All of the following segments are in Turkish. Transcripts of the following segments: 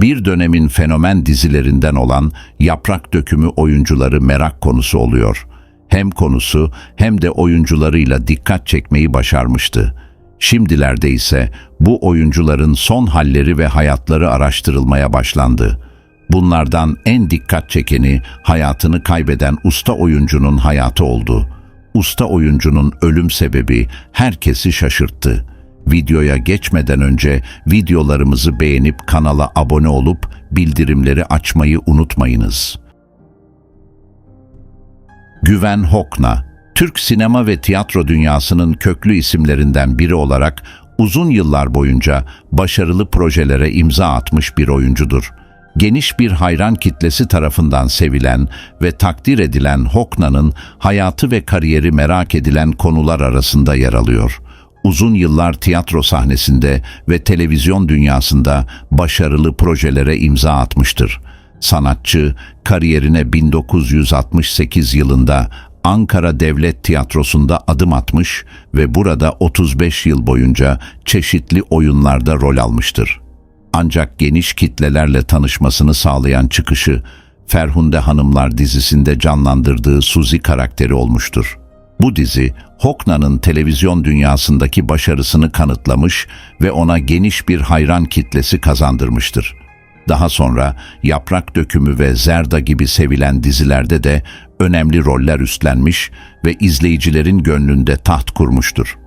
Bir dönemin fenomen dizilerinden olan Yaprak Dökümü oyuncuları merak konusu oluyor. Hem konusu hem de oyuncularıyla dikkat çekmeyi başarmıştı. Şimdilerde ise bu oyuncuların son halleri ve hayatları araştırılmaya başlandı. Bunlardan en dikkat çekeni hayatını kaybeden usta oyuncunun hayatı oldu. Usta oyuncunun ölüm sebebi herkesi şaşırttı. Videoya geçmeden önce videolarımızı beğenip kanala abone olup bildirimleri açmayı unutmayınız. Güven Hokna, Türk sinema ve tiyatro dünyasının köklü isimlerinden biri olarak uzun yıllar boyunca başarılı projelere imza atmış bir oyuncudur. Geniş bir hayran kitlesi tarafından sevilen ve takdir edilen Hokna'nın hayatı ve kariyeri merak edilen konular arasında yer alıyor. Uzun yıllar tiyatro sahnesinde ve televizyon dünyasında başarılı projelere imza atmıştır. Sanatçı kariyerine 1968 yılında Ankara Devlet Tiyatrosu'nda adım atmış ve burada 35 yıl boyunca çeşitli oyunlarda rol almıştır. Ancak geniş kitlelerle tanışmasını sağlayan çıkışı Ferhunde Hanımlar dizisinde canlandırdığı Suzi karakteri olmuştur. Bu dizi Hokna'nın televizyon dünyasındaki başarısını kanıtlamış ve ona geniş bir hayran kitlesi kazandırmıştır. Daha sonra Yaprak Dökümü ve Zerda gibi sevilen dizilerde de önemli roller üstlenmiş ve izleyicilerin gönlünde taht kurmuştur.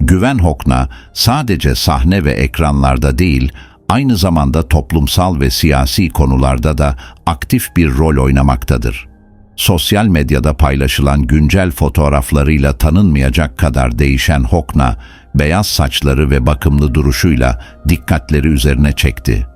Güven Hokna sadece sahne ve ekranlarda değil, aynı zamanda toplumsal ve siyasi konularda da aktif bir rol oynamaktadır. Sosyal medyada paylaşılan güncel fotoğraflarıyla tanınmayacak kadar değişen Hokna, beyaz saçları ve bakımlı duruşuyla dikkatleri üzerine çekti.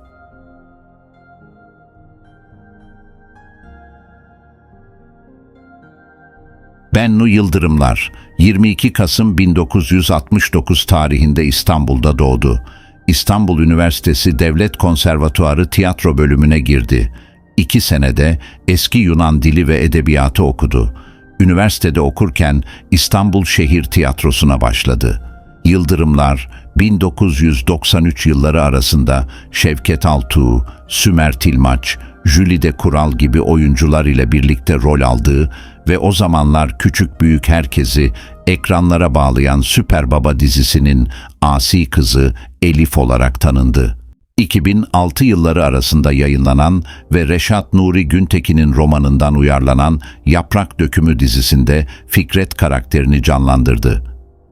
Bennu Yıldırımlar, 22 Kasım 1969 tarihinde İstanbul'da doğdu. İstanbul Üniversitesi Devlet Konservatuarı tiyatro bölümüne girdi. İki senede eski Yunan dili ve edebiyatı okudu. Üniversitede okurken İstanbul Şehir Tiyatrosu'na başladı. Yıldırımlar 1993 yılları arasında Şevket Altuğ, Sümer Tilmaç, Jülide Kural gibi oyuncular ile birlikte rol aldığı ve o zamanlar küçük büyük herkesi ekranlara bağlayan Süper Baba dizisinin asi kızı Elif olarak tanındı. 2006 yılları arasında yayınlanan ve Reşat Nuri Güntekin'in romanından uyarlanan Yaprak Dökümü dizisinde Fikret karakterini canlandırdı.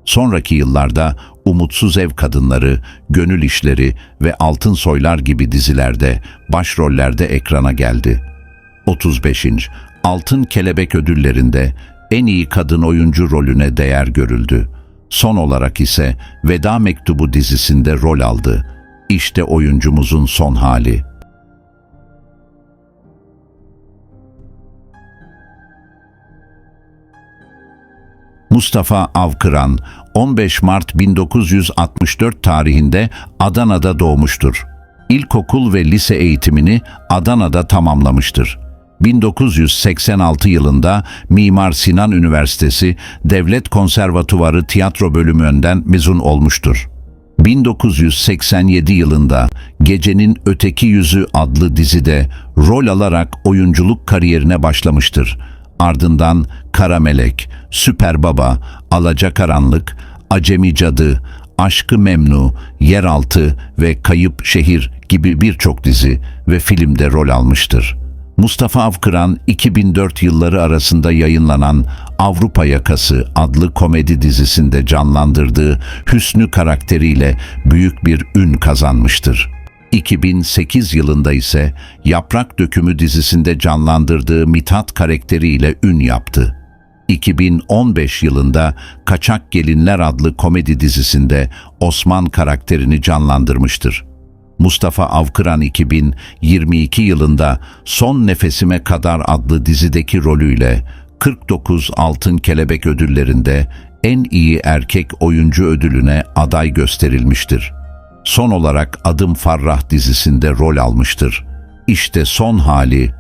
Sonraki yıllarda Umutsuz Ev Kadınları, Gönül İşleri ve Altın Soylar gibi dizilerde başrollerde ekrana geldi. 35. Altın Kelebek ödüllerinde en iyi kadın oyuncu rolüne değer görüldü. Son olarak ise Veda Mektubu dizisinde rol aldı. İşte oyuncumuzun son hali. Mustafa Avkıran 15 Mart 1964 tarihinde Adana'da doğmuştur. İlkokul ve lise eğitimini Adana'da tamamlamıştır. 1986 yılında Mimar Sinan Üniversitesi Devlet Konservatuvarı Tiyatro Bölümünden mezun olmuştur. 1987 yılında Gecenin Öteki Yüzü adlı dizide rol alarak oyunculuk kariyerine başlamıştır. Ardından Kara Melek, Süper Baba, Alacakaranlık, Acemi Cadı, Aşkı Memnu, Yeraltı ve Kayıp Şehir gibi birçok dizi ve filmde rol almıştır. Mustafa Avkıran 2004 yılları arasında yayınlanan Avrupa Yakası adlı komedi dizisinde canlandırdığı Hüsnü karakteriyle büyük bir ün kazanmıştır. 2008 yılında ise Yaprak Dökümü dizisinde canlandırdığı Mithat karakteriyle ün yaptı. 2015 yılında Kaçak Gelinler adlı komedi dizisinde Osman karakterini canlandırmıştır. Mustafa Avkıran 2022 yılında Son Nefesime Kadar adlı dizideki rolüyle 49 Altın Kelebek ödüllerinde en iyi erkek oyuncu ödülüne aday gösterilmiştir. Son olarak Adım Farrah dizisinde rol almıştır. İşte son hali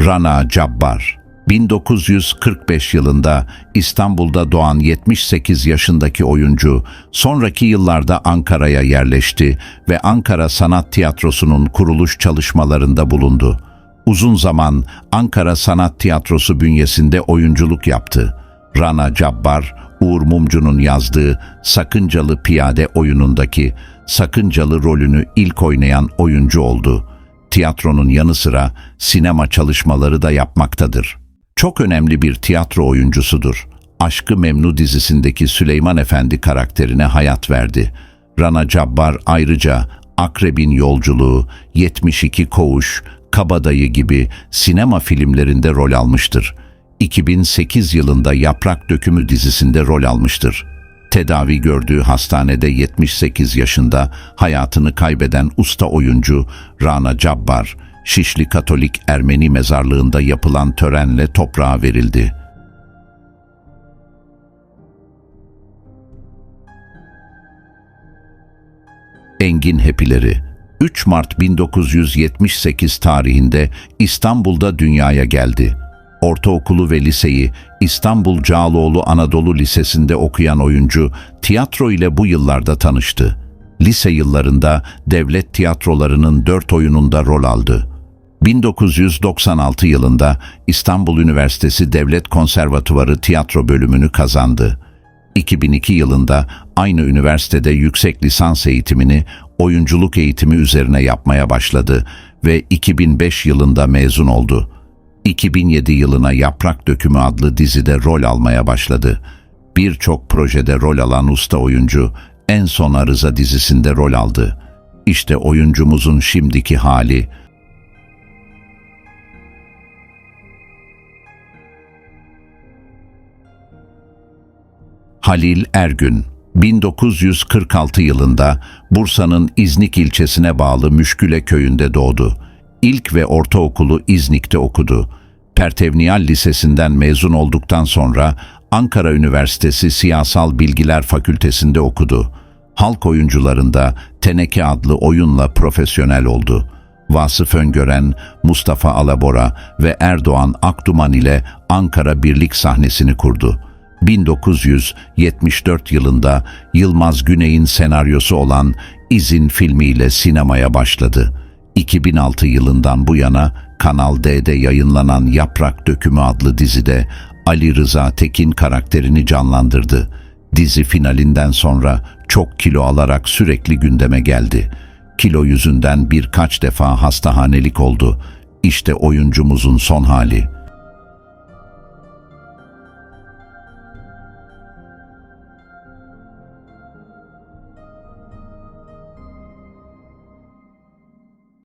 Rana Cabbar 1945 yılında İstanbul'da doğan 78 yaşındaki oyuncu sonraki yıllarda Ankara'ya yerleşti ve Ankara Sanat Tiyatrosu'nun kuruluş çalışmalarında bulundu. Uzun zaman Ankara Sanat Tiyatrosu bünyesinde oyunculuk yaptı. Rana Cabbar, Uğur Mumcu'nun yazdığı Sakıncalı Piyade oyunundaki Sakıncalı rolünü ilk oynayan oyuncu oldu. Tiyatronun yanı sıra sinema çalışmaları da yapmaktadır. Çok önemli bir tiyatro oyuncusudur. Aşkı Memnu dizisindeki Süleyman Efendi karakterine hayat verdi. Rana Cabbar ayrıca Akrebin Yolculuğu, 72 Koğuş, Kabadayı gibi sinema filmlerinde rol almıştır. 2008 yılında Yaprak Dökümü dizisinde rol almıştır. Tedavi gördüğü hastanede 78 yaşında hayatını kaybeden usta oyuncu Rana Cabbar, Şişli Katolik Ermeni mezarlığında yapılan törenle toprağa verildi. Engin Hepileri 3 Mart 1978 tarihinde İstanbul'da dünyaya geldi. Ortaokulu ve liseyi İstanbul Cağaloğlu Anadolu Lisesi'nde okuyan oyuncu tiyatro ile bu yıllarda tanıştı. Lise yıllarında devlet tiyatrolarının dört oyununda rol aldı. 1996 yılında İstanbul Üniversitesi Devlet Konservatuvarı tiyatro bölümünü kazandı. 2002 yılında aynı üniversitede yüksek lisans eğitimini oyunculuk eğitimi üzerine yapmaya başladı ve 2005 yılında mezun oldu. 2007 yılına Yaprak Dökümü adlı dizide rol almaya başladı. Birçok projede rol alan usta oyuncu en son Arıza dizisinde rol aldı. İşte oyuncumuzun şimdiki hali. Halil Ergün 1946 yılında Bursa'nın İznik ilçesine bağlı Müşküle köyünde doğdu. İlk ve ortaokulu İznik'te okudu. Pertevniyal Lisesi'nden mezun olduktan sonra Ankara Üniversitesi Siyasal Bilgiler Fakültesinde okudu. Halk oyuncularında Teneke adlı oyunla profesyonel oldu. Vasıf Öngören, Mustafa Alabora ve Erdoğan Akduman ile Ankara Birlik sahnesini kurdu. 1974 yılında Yılmaz Güney'in senaryosu olan İzin filmiyle sinemaya başladı. 2006 yılından bu yana Kanal D'de yayınlanan Yaprak Dökümü adlı dizide Ali Rıza Tekin karakterini canlandırdı. Dizi finalinden sonra çok kilo alarak sürekli gündeme geldi. Kilo yüzünden birkaç defa hastahanelik oldu. İşte oyuncumuzun son hali.''